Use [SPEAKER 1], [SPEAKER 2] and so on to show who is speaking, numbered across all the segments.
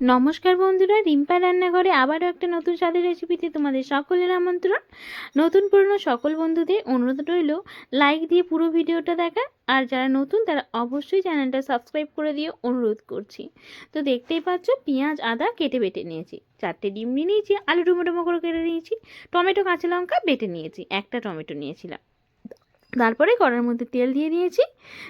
[SPEAKER 1] নমস্কার বন্ধুরা, রিম্পা রান্নাঘরে আবারও একটা নতুন স্বাদের রেসিপিতে তোমাদের সকলের আমন্ত্রণ। নতুন পুরনো সকল বন্ধুদের অনুরোধ রইল লাইক দিয়ে পুরো ভিডিওটা দেখা, আর যারা নতুন তারা অবশ্যই চ্যানেলটা সাবস্ক্রাইব করে দিয়ে অনুরোধ করছি। তো দেখতেই পাচ্ছ, পেঁয়াজ, আদা কেটে বেটে নিয়েছি। চারটে ডিম নিয়ে নিয়েছি, আলু ডুমো ডুমো করে কেটে নিয়েছি, টমেটো, কাঁচা লঙ্কা বেটে নিয়েছি, একটা টমেটো নিয়েছিলাম। তারপরে কড়ার মধ্যে তেল দিয়ে দিয়েছি,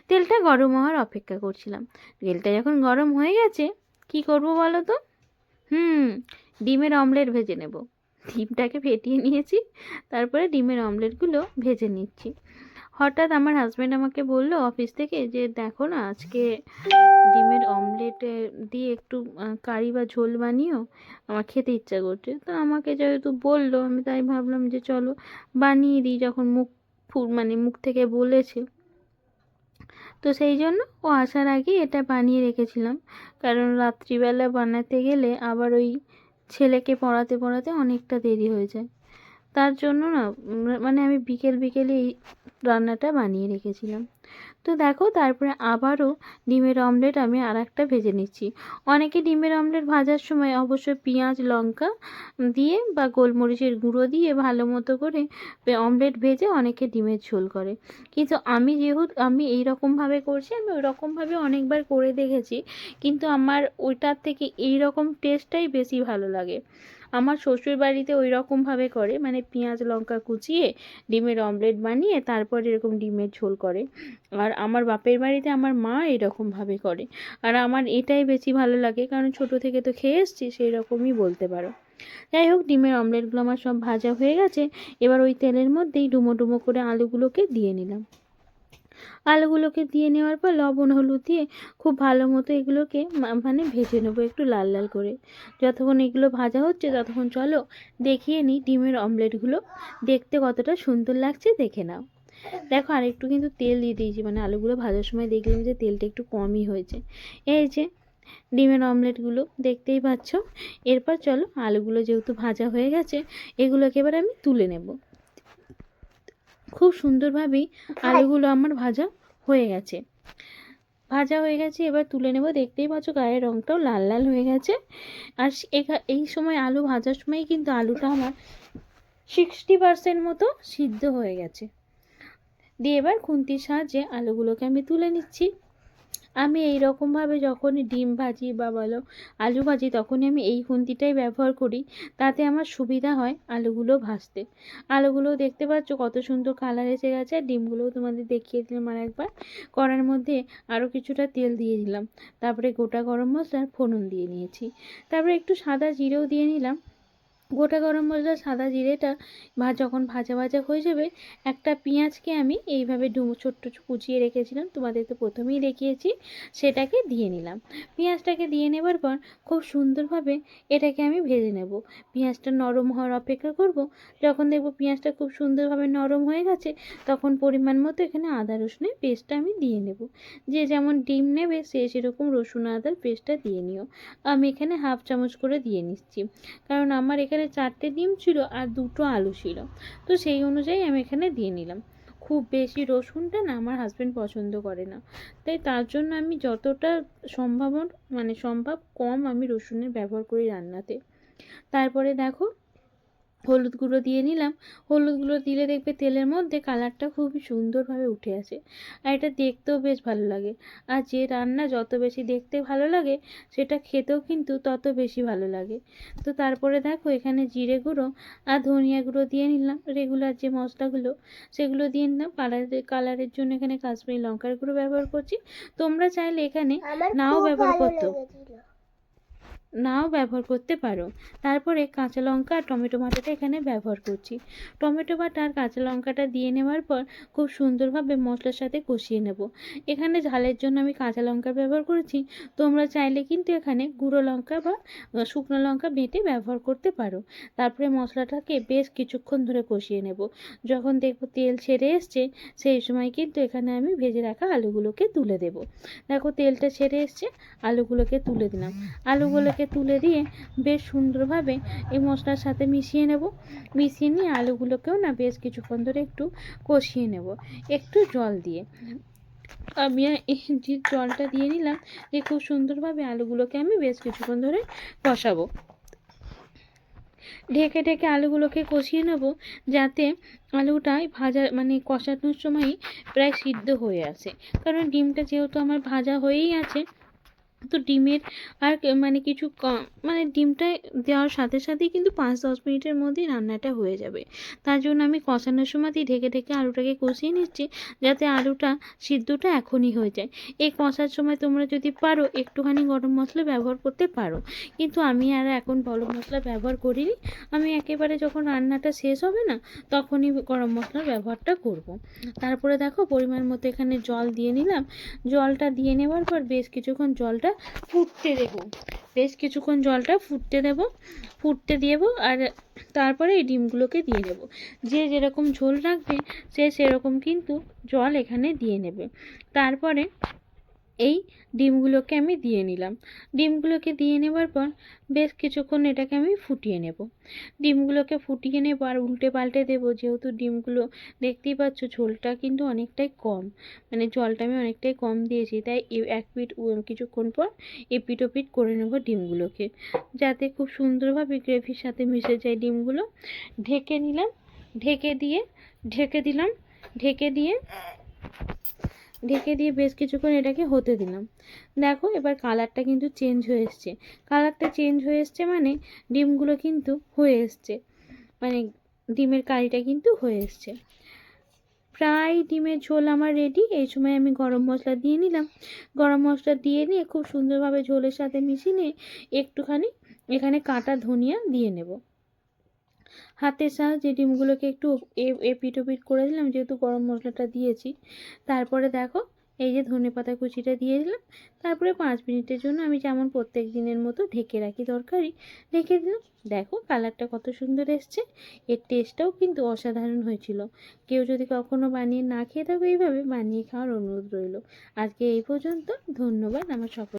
[SPEAKER 1] তেলটা গরম হওয়ার অপেক্ষা করছিলাম। তেলটা যখন গরম হয়ে গেছে কি করব বলো তো? হুম, ডিমের অমলেট ভেজে নেব। ডিমটাকে ফেটিয়ে নিয়েছি, তারপরে ডিমের অমলেটগুলো ভেজে নিচ্ছি। হঠাৎ আমার হাজব্যান্ড আমাকে বলল অফিস থেকে যে, দেখো না, আজকে ডিমের অমলেট দিয়ে একটু কারি বা ঝোল বানিও, আমার খেতে ইচ্ছা করছে। তো আমাকে যেহেতু বলল, আমি তাই ভাবলাম যে, চলো বানিয়ে দিই। যখন মুখ মানে মুখ থেকে বলেছে তো সেই জন্য ও আসার আগে এটা বানিয়ে রেখেছিলাম। কারণ রাত্রিবেলা বানাতে গেলে আবার ওই ছেলেকে পড়াতে পড়াতে অনেকটা দেরি হয়ে যায়। তার জন্য না মানে আমি বিকেল বিকেলে রান্নাটা বানিয়ে রেখেছিলাম। তো দেখো, তারপরে আবারও ডিমের অমলেট আমি আর একটা ভেজে নিচ্ছি। অনেকে ডিমের অমলেট ভাজার সময় অবশ্যই পেঁয়াজ, লঙ্কা দিয়ে বা গোলমরিচের গুঁড়ো দিয়ে ভালো মতো করে অমলেট ভেজে অনেকে ডিমের ঝোল করে। কিন্তু আমি যেহেতু, আমি এই রকমভাবে করছি, আমি ওই রকমভাবে অনেকবার করে দেখেছি, কিন্তু আমার ওইটার থেকে এই রকম টেস্টটাই বেশি ভালো লাগে। আমার শ্বশুর বাড়িতে ওই রকমভাবে করে মানে পেঁয়াজ, লঙ্কা কুচিয়ে ডিমের অমলেট বানিয়ে তারপর এরকম ডিমের ঝোল করে। আর আমার বাপের বাড়িতে আমার মা এরকমভাবে করে। আর আমার এটাই বেশি ভালো লাগে, কারণ ছোট থেকে তো খেয়ে এসছি সেই রকমই বলতে পারো। যাই হোক, ডিমের অমলেটগুলো আমার সব ভাজা হয়ে গেছে। এবার ওই তেলের মধ্যেই ডুমো ডুমো করে আলুগুলোকে দিয়ে নিলাম। আলুগুলোকে দিয়ে নেওয়ার পর লবণ, হলুদ দিয়ে খুব ভালো মতো এগুলোকে মানে ভেজে নেব একটু লাল লাল করে। যতক্ষণ এগুলো ভাজা হচ্ছে ততক্ষণ চলো দেখিয়ে নিই ডিমের অমলেটগুলো। দেখতে কতটা সুন্দর লাগছে, দেখে নাও। দেখো আর একটু কিন্তু তেল দিয়ে দিয়েছি মানে আলুগুলো ভাজার সময় দেখলাম যে তেলটা একটু কমই হয়েছে। এই যে ডিমের অমলেটগুলো দেখতেই পাচ্ছ। এরপর চলো আলুগুলো যেহেতু ভাজা হয়ে গেছে, এগুলোকে এবার আমি তুলে নেব। খুব সুন্দরভাবেই আলুগুলো আমার ভাজা হয়ে গেছে। ভাজা হয়ে গেছে এবার তুলে নেব। দেখতেই পাচ্ছ গায়ের রঙটাও লাল লাল হয়ে গেছে। আর এই সময় আলু ভাজার সময় কিন্তু আলুটা আমার সিক্সটি পারসেন্ট মতো সিদ্ধ হয়ে গেছে। দিয়ে এবার খুন্তির সাহায্যে আলুগুলোকে আমি তুলে নিচ্ছি। আমি এই রকমভাবে যখনই ডিম ভাজি বা বলো আলু ভাজি, তখনই আমি এই খুন্তিটাই ব্যবহার করি। তাতে আমার সুবিধা হয় আলুগুলো ভাজতে। আলুগুলো দেখতে পাচ্ছ কত সুন্দর কালার এসে গেছে। ডিমগুলোও তোমাদের দেখিয়ে দিলাম আর একবার কড়ার মধ্যে আরও কিছুটা তেল দিয়ে দিলাম। তারপরে গোটা গরম মশলার ফোড়ন দিয়ে নিয়েছি। তারপরে একটু সাদা জিরেও দিয়ে নিলাম। গোটা গরম মশলা, সাদা জিরেটা ভা যখন ভাজা ভাজা হয়ে যাবে, একটা পেঁয়াজকে আমি এইভাবে ডুমো, ছোট্ট কুচিয়ে রেখেছিলাম। তোমাদের তো প্রথমেই দেখিয়েছি, সেটাকে দিয়ে নিলাম। পেঁয়াজটাকে দিয়ে নেবার পর খুব সুন্দরভাবে এটাকে আমি ভেজে নেব। পেঁয়াজটা নরম হওয়ার অপেক্ষা করব। যখন দেখব পেঁয়াজটা খুব সুন্দরভাবে নরম হয়ে গেছে, তখন পরিমাণ মতো এখানে আদা রসুনের পেস্টটা আমি দিয়ে নেব। যে যেমন ডিম নেবে, সে সেরকম রসুন আদার পেস্টটা দিয়ে নিও। আমি এখানে হাফ চামচ করে দিয়ে নিচ্ছি। কারণ আমার এখানে চারটে ডিম ছিল আর দুটো আলু ছিল। তো সেই অনুযায়ী আমি এখানে দিয়ে নিলাম। খুব বেশি রসুনটা না আমার হাজব্যান্ড পছন্দ করে না। তাই তার জন্য আমি যতটা সম্ভব মানে সম্ভব কম আমি রসুনের ব্যবহার করি রান্নাতে। তারপরে দেখো হলুদ গুঁড়ো দিয়ে নিলাম। হলুদ গুঁড়ো দিলে দেখবে তেলের মধ্যে কালারটা খুবই সুন্দরভাবে উঠে আসে। আর এটা দেখতেও বেশ ভালো লাগে। আর যে রান্না যত বেশি দেখতে ভালো লাগে সেটা খেতেও কিন্তু তত বেশি ভালো লাগে। তো তারপরে দেখো এখানে জিরে গুঁড়ো আর ধনিয়া গুঁড়ো দিয়ে নিলাম। রেগুলার যে মশলাগুলো সেগুলো দিয়ে নিলাম। কালারের কালারের জন্য এখানে কাশ্মীরি লঙ্কার গুঁড়ো ব্যবহার করছি। তোমরা চাইলে এখানে নাও ব্যবহার করতো। নাও ব্যবহার করতে পারো। তারপরে কাঁচা লঙ্কা আর টমেটো বাটাটা এখানে ব্যবহার করছি। টমেটো বাটা আর কাঁচা লঙ্কাটা দিয়ে নেওয়ার পর খুব সুন্দরভাবে মশলার সাথে কষিয়ে নেব। এখানে ঝালের জন্য আমি কাঁচা লঙ্কা ব্যবহার করেছি। তোমরা চাইলে কিন্তু এখানে গুঁড়ো লঙ্কা বা শুকনো লঙ্কা বেটে ব্যবহার করতে পারো। তারপরে মশলাটাকে বেশ কিছুক্ষণ ধরে কষিয়ে নেব। যখন দেখব তেল ছেড়ে এসছে, সেই সময় কিন্তু এখানে আমি ভেজে রাখা আলুগুলোকে তুলে দেব। দেখো তেলটা ছেড়ে এসছে, আলুগুলোকে তুলে দিলাম। আলুগুলোকে তুলে দিয়ে বেশ সুন্দরভাবে এই মশলার সাথে মিশিয়ে নেব। মিশিয়ে নিয়ে আলুগুলোকেও না বেশ কিছুক্ষণ ধরে একটু কষিয়ে নেব। একটু জল দিয়ে। আমি যে জলটা দিয়ে নিলাম যে খুব সুন্দরভাবে আলুগুলোকে আমি বেশ কিছুক্ষণ ধরে কষাবো। ঢেকে ঢেকে আলুগুলোকে কষিয়ে নেব যাতে আলুটাই ভাজা মানে কষানোর সময় প্রায় সিদ্ধ হয়ে আসে। কারণ ডিমটা যেহেতু আমার ভাজা হয়েই আছে তো ডিমের আর মানে কিছু মানে ডিমটা দেওয়ার সাথে সাথেই কিন্তু পাঁচ দশ মিনিটের মধ্যেই রান্নাটা হয়ে যাবে। তার জন্য আমি কষানোর সময়তেই ঢেকে ঢেকে আলুটাকে কষিয়ে নিচ্ছি যাতে আলুটা সিদ্ধটা এখনই হয়ে যায়। এই কষার সময় তোমরা যদি পারো একটুখানি গরম মশলা ব্যবহার করতে পারো। কিন্তু আমি আর এখন গরম মশলা ব্যবহার করিনি। আমি একেবারে যখন রান্নাটা শেষ হবে না, তখনই গরম মশলার ব্যবহারটা করব। তারপরে দেখো পরিমাণ মতো এখানে জল দিয়ে নিলাম। জলটা দিয়ে নেওয়ার পর বেশ কিছুক্ষণ জলটা ফুটতে দেবো। বেশ কিছুক্ষণ জলটা ফুটতে দেবো, ফুটতে দেব আর তারপরে এই ডিমগুলোকে দিয়ে দেবো। যে যেরকম ঝোল রাখবে সে সেরকম কিন্তু জল এখানে দিয়ে নেবে। তারপরে এই ডিমগুলোকে আমি দিয়ে নিলাম। ডিমগুলোকে দিয়ে নেবার পর বেশ কিছুক্ষণ এটাকে আমি ফুটিয়ে নেব। ডিমগুলোকে ফুটিয়ে নেব আর উল্টে পাল্টে দেবো, যেহেতু ডিমগুলো দেখতেই পাচ্ছ ঝোলটা কিন্তু অনেকটাই কম মানে জলটা আমি অনেকটাই কম দিয়েছি, তাই এক উ- কিছুক্ষণ পর এপিট ওপিট করে নেব ডিমগুলোকে। যাতে খুব সুন্দরভাবে গ্রেভির সাথে মিশে যায় ডিমগুলো। ঢেকে নিলাম, ঢেকে দিয়ে, ঢেকে দিলাম, ঢেকে দিয়ে ঢেকে দিয়ে বেশ কিছুক্ষণ এটাকে হতে দিলাম। দেখো, এবার কালারটা কিন্তু চেঞ্জ হয়ে এসছে। কালারটা চেঞ্জ হয়ে এসছে মানে ডিমগুলো কিন্তু হয়ে এসছে। মানে ডিমের কারিটা কিন্তু হয়ে এসছে। প্রায় ডিমের ঝোল আমার রেডি এই সময় আমি গরম মশলা দিয়ে নিলাম। গরম মশলা দিয়ে নিয়ে খুব সুন্দরভাবে ঝোলের সাথে মিশিয়ে নিয়ে একটুখানি এখানে কাটা ধনিয়া দিয়ে নেব। হাতের সাহায্যে ডিমগুলোকে একটু এপিট ওপিট করে দিলাম, যেহেতু গরম মশলাটা দিয়েছি। তারপরে দেখো, এই যে ধনে পাতা কুচিটা দিয়ে দিলাম। তারপরে পাঁচ মিনিটের জন্য আমি যেমন প্রত্যেক দিনের মতো ঢেকে রাখি তরকারি, ঢেকে দিলাম। দেখো, কালারটা কত সুন্দর এসছে। এর টেস্টটাও কিন্তু অসাধারণ হয়েছিল। কেউ যদি কখনো বানিয়ে না খেয়ে থাকো এইভাবে, বানিয়ে খাওয়ার অনুরোধ রইল। আজকে এই পর্যন্ত, ধন্যবাদ আমার সকল